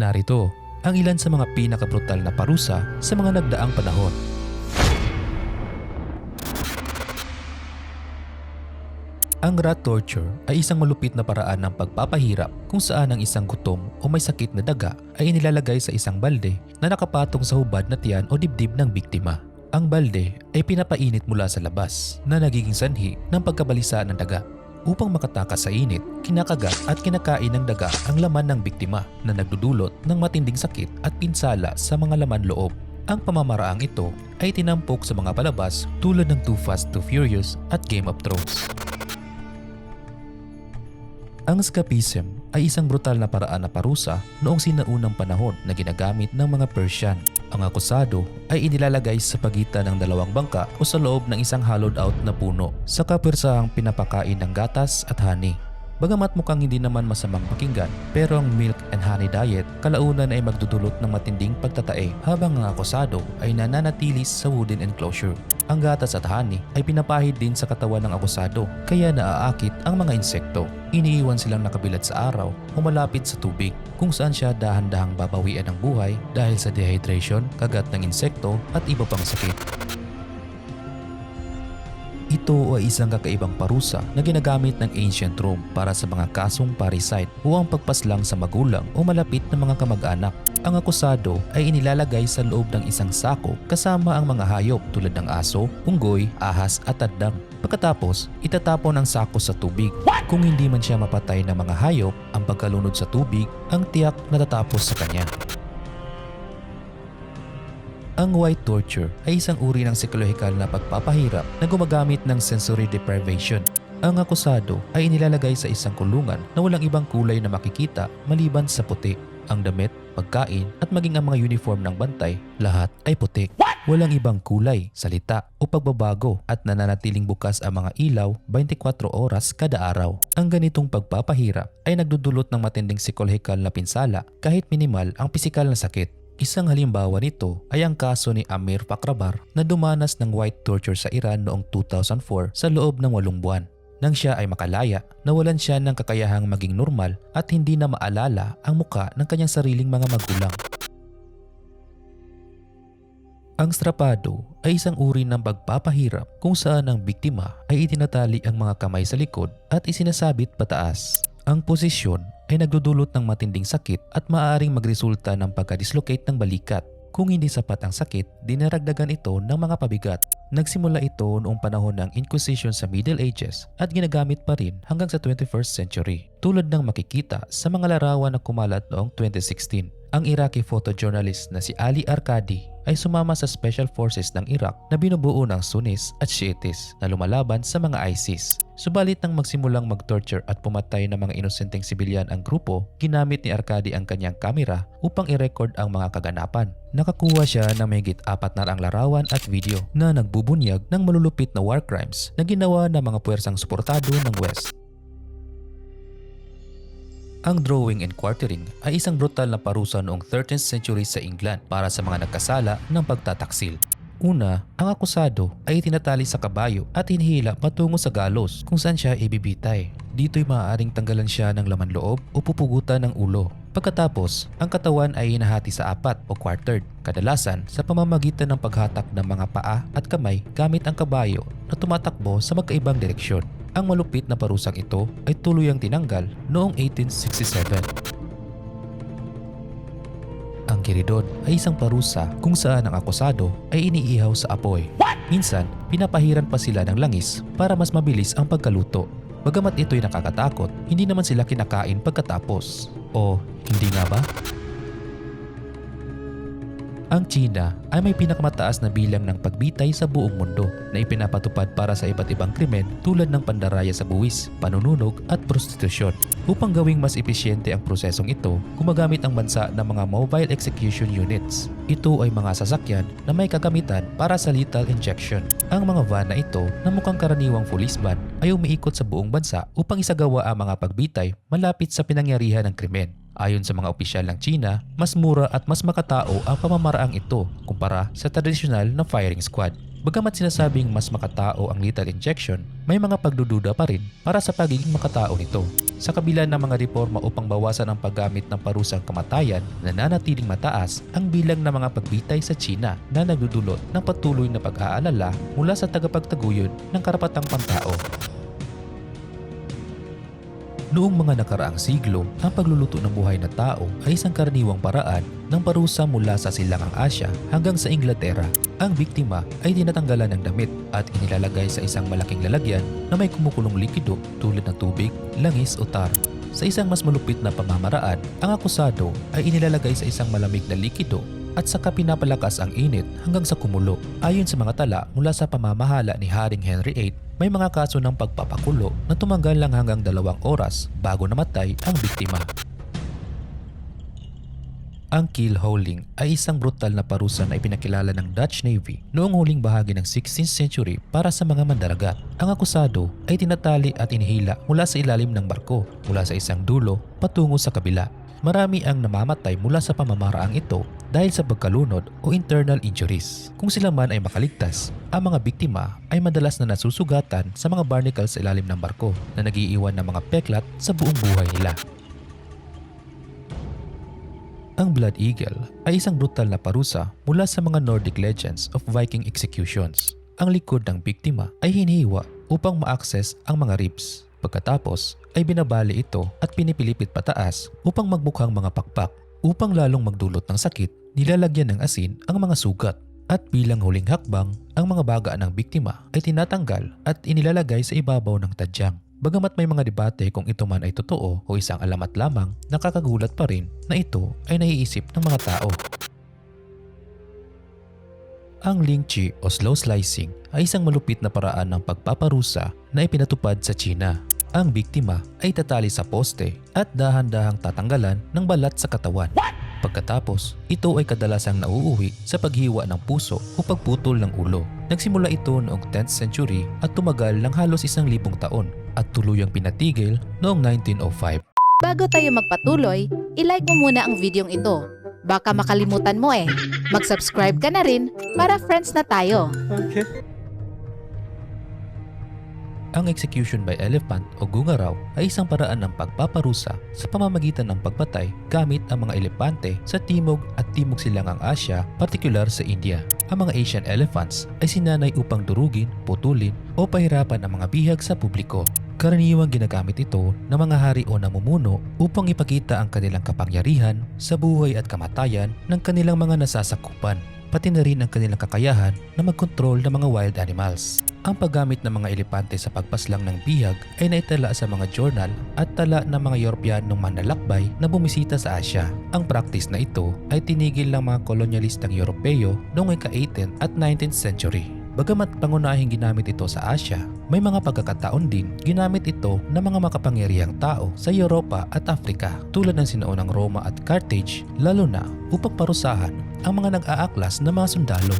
Narito ang ilan sa mga pinakabrutal na parusa sa mga nagdaang panahon. Ang rat torture ay isang malupit na paraan ng pagpapahirap kung saan ang isang gutom o may sakit na daga ay inilalagay sa isang balde na nakapatong sa hubad na tiyan o dibdib ng biktima. Ang balde ay pinapainit mula sa labas na nagiging sanhi ng pagkabalisa ng daga. Upang makatakas sa init, kinakagat at kinakain ng daga ang laman ng biktima na nagdudulot ng matinding sakit at pinsala sa mga laman loob. Ang pamamaraang ito ay tinampok sa mga palabas tulad ng Too Fast, Too Furious at Game of Thrones. Ang escapism ay isang brutal na paraan na parusa noong sinaunang panahon na ginagamit ng mga Persian. Ang akusado ay inilalagay sa pagitan ng dalawang bangka o sa loob ng isang hollowed out na puno sa kapersahang pinapakain ng gatas at honey. Bagamat mukhang hindi naman masamang pakinggan, pero ang milk and honey diet kalaunan ay magdudulot ng matinding pagtatae habang ang akusado ay nananatili sa wooden enclosure. Ang gatas at honey ay pinapahid din sa katawan ng akusado kaya naaakit ang mga insekto. Iniiwan silang nakabilad sa araw o malapit sa tubig kung saan siya dahan-dahang babawian ng buhay dahil sa dehydration, kagat ng insekto at iba pang sakit. Ito ay isang kakaibang parusa na ginagamit ng ancient Rome para sa mga kasong parricide o ang pagpaslang sa magulang o malapit na mga kamag-anak. Ang akusado ay inilalagay sa loob ng isang sako kasama ang mga hayop tulad ng aso, unggoy, ahas at tadang. Pagkatapos, itatapon ang sako sa tubig. Kung hindi man siya mapatay ng mga hayop, ang pagkalunod sa tubig ang tiyak na tatapos sa kanya. Ang white torture ay isang uri ng psikolohikal na pagpapahirap na gumagamit ng sensory deprivation. Ang akusado ay inilalagay sa isang kulungan na walang ibang kulay na makikita maliban sa puti. Ang damit, pagkain at maging ang mga uniform ng bantay, lahat ay puti. Walang ibang kulay, salita o pagbabago at nananatiling bukas ang mga ilaw 24 oras kada araw. Ang ganitong pagpapahirap ay nagdudulot ng matinding psikolohikal na pinsala kahit minimal ang pisikal na sakit. Isang halimbawa nito ay ang kaso ni Amir Fakrabar na dumanas ng white torture sa Iran noong 2004 sa loob ng walong buwan. Nang siya ay makalaya, nawalan siya ng kakayahang maging normal at hindi na maalala ang muka ng kanyang sariling mga magulang. Ang strapado ay isang uri ng pagpapahirap kung saan ang biktima ay itinatali ang mga kamay sa likod at isinasabit pataas. Ang posisyon ay nagdudulot ng matinding sakit at maaaring magresulta ng pagka-dislocate ng balikat. Kung hindi sapat ang sakit, dinaragdagan ito ng mga pabigat. Nagsimula ito noong panahon ng Inquisition sa Middle Ages at ginagamit pa rin hanggang sa 21st century. Tulad ng makikita sa mga larawan na kumalat noong 2016. Ang Iraqi photojournalist na si Ali Arkadi ay sumama sa Special Forces ng Iraq na binubuo ng Sunnis at Shiites na lumalaban sa mga ISIS. Subalit nang magsimulang mag-torture at pumatay ng mga inosenteng sibilyan ang grupo, ginamit ni Arkady ang kanyang kamera upang i-record ang mga kaganapan. Nakakuha siya ng mahigit apat na ang larawan at video na nagbubunyag ng malulupit na war crimes na ginawa ng mga puwersang suportado ng West. Ang drawing and quartering ay isang brutal na parusa noong 13th century sa England para sa mga nagkasala ng pagtataksil. Una, ang akusado ay tinatali sa kabayo at hinihila patungo sa galos kung saan siya ibibitay. Dito'y maaaring tanggalan siya ng laman loob o pupugutan ng ulo. Pagkatapos, ang katawan ay hinahati sa apat o quartered, kadalasan sa pamamagitan ng paghatak ng mga paa at kamay gamit ang kabayo na tumatakbo sa magkaibang direksyon. Ang malupit na parusang ito ay tuluyang tinanggal noong 1867. Ang kiridon ay isang parusa kung saan ang akusado ay iniihaw sa apoy. Minsan, pinapahiran pa sila ng langis para mas mabilis ang pagkaluto. Bagamat ito'y nakakatakot, hindi naman sila kinakain pagkatapos. O hindi nga ba? Ang China ay may pinakamataas na bilang ng pagbitay sa buong mundo na ipinapatupad para sa iba't ibang krimen tulad ng pandaraya sa buwis, panununog at prostitusyon. Upang gawing mas epesyente ang prosesong ito, gumagamit ang bansa ng mga mobile execution units. Ito ay mga sasakyan na may kagamitan para sa lethal injection. Ang mga van na ito na mukhang karaniwang police van ay umiikot sa buong bansa upang isagawa ang mga pagbitay malapit sa pinangyarihan ng krimen. Ayon sa mga opisyal ng China, mas mura at mas makatao ang pamamaraang ito kumpara sa tradisyonal na firing squad. Bagamat sinasabing mas makatao ang lethal injection, may mga pagdududa pa rin para sa pagiging makatao nito. Sa kabila ng mga reforma upang bawasan ang paggamit ng parusang kamatayan, nananatiling mataas ang bilang ng mga pagbitay sa China na nagdudulot ng patuloy na pag-aalala mula sa tagapagtaguyod ng karapatang pantao. Noong mga nakaraang siglo, ang pagluluto ng buhay na tao ay isang karaniwang paraan ng parusa mula sa silangang Asya hanggang sa Inglaterra. Ang biktima ay tinatanggalan ng damit at inilalagay sa isang malaking lalagyan na may kumukulong likido tulad ng tubig, langis o tar. Sa isang mas malupit na pamamaraan, ang akusado ay inilalagay sa isang malamig na likido at saka pinapalakas ang init hanggang sa kumulo. Ayon sa mga tala mula sa pamamahala ni Haring Henry VIII, may mga kaso ng pagpapakulo na tumagal lang hanggang dalawang oras bago namatay ang biktima. Ang keel hauling ay isang brutal na parusa na ipinakilala ng Dutch Navy noong huling bahagi ng 16th century para sa mga mandaragat. Ang akusado ay tinatali at inihila mula sa ilalim ng barko mula sa isang dulo patungo sa kabila. Marami ang namamatay mula sa pamamaraang ito dahil sa pagkalunod o internal injuries. Kung sila man ay makaligtas, ang mga biktima ay madalas na nasusugatan sa mga barnacles sa ilalim ng barko na nagiiwan ng mga peklat sa buong buhay nila. Ang Blood Eagle ay isang brutal na parusa mula sa mga Nordic legends of Viking executions. Ang likod ng biktima ay hinihiwa upang ma-access ang mga ribs. Pagkatapos ay binabali ito at pinipilipit pataas upang magmukhang mga pakpak. Upang lalong magdulot ng sakit, nilalagyan ng asin ang mga sugat. At bilang huling hakbang, ang mga baga ng biktima ay tinatanggal at inilalagay sa ibabaw ng tadyang. Bagamat may mga debate kung ito man ay totoo o isang alamat lamang, nakakagulat pa rin na ito ay naiisip ng mga tao. Ang lingchi o slow slicing ay isang malupit na paraan ng pagpaparusa na ipinatupad sa China. Ang biktima ay tatali sa poste at dahan-dahang tatanggalan ng balat sa katawan. Pagkatapos, ito ay kadalasang nauuwi sa paghiwa ng puso o pagputol ng ulo. Nagsimula ito noong 10th century at tumagal ng halos isang libong taon at tuluyang pinatigil noong 1905. Bago tayo magpatuloy, ilike mo muna ang videong ito. Baka makalimutan mo eh. Mag-subscribe ka na rin para friends na tayo. Ang execution by elephant o gungaraw ay isang paraan ng pagpaparusa sa pamamagitan ng pagpatay gamit ang mga elepante sa timog at timog silangang Asya, partikular sa India. Ang mga Asian elephants ay sinanay upang durugin, putulin o pahirapan ang mga bihag sa publiko. Karaniwang ginagamit ito ng mga hari o namumuno upang ipakita ang kanilang kapangyarihan sa buhay at kamatayan ng kanilang mga nasasakupan pati na rin ang kanilang kakayahan na magkontrol ng mga wild animals. Ang paggamit ng mga elepante sa pagpaslang ng bihag ay naitala sa mga journal at tala ng mga Europeanong manlalakbay na bumisita sa Asya. Ang practice na ito ay tinigil ng mga kolonyalistang Europeo noong ika-18th at 19th century. Bagamat pangunahing ginamit ito sa Asya, may mga pagkakataon din ginamit ito ng mga makapangyarihang tao sa Europa at Afrika tulad ng sinaunang Roma at Carthage lalo na upang parusahan ang mga nag-aaklas na mga sundalo.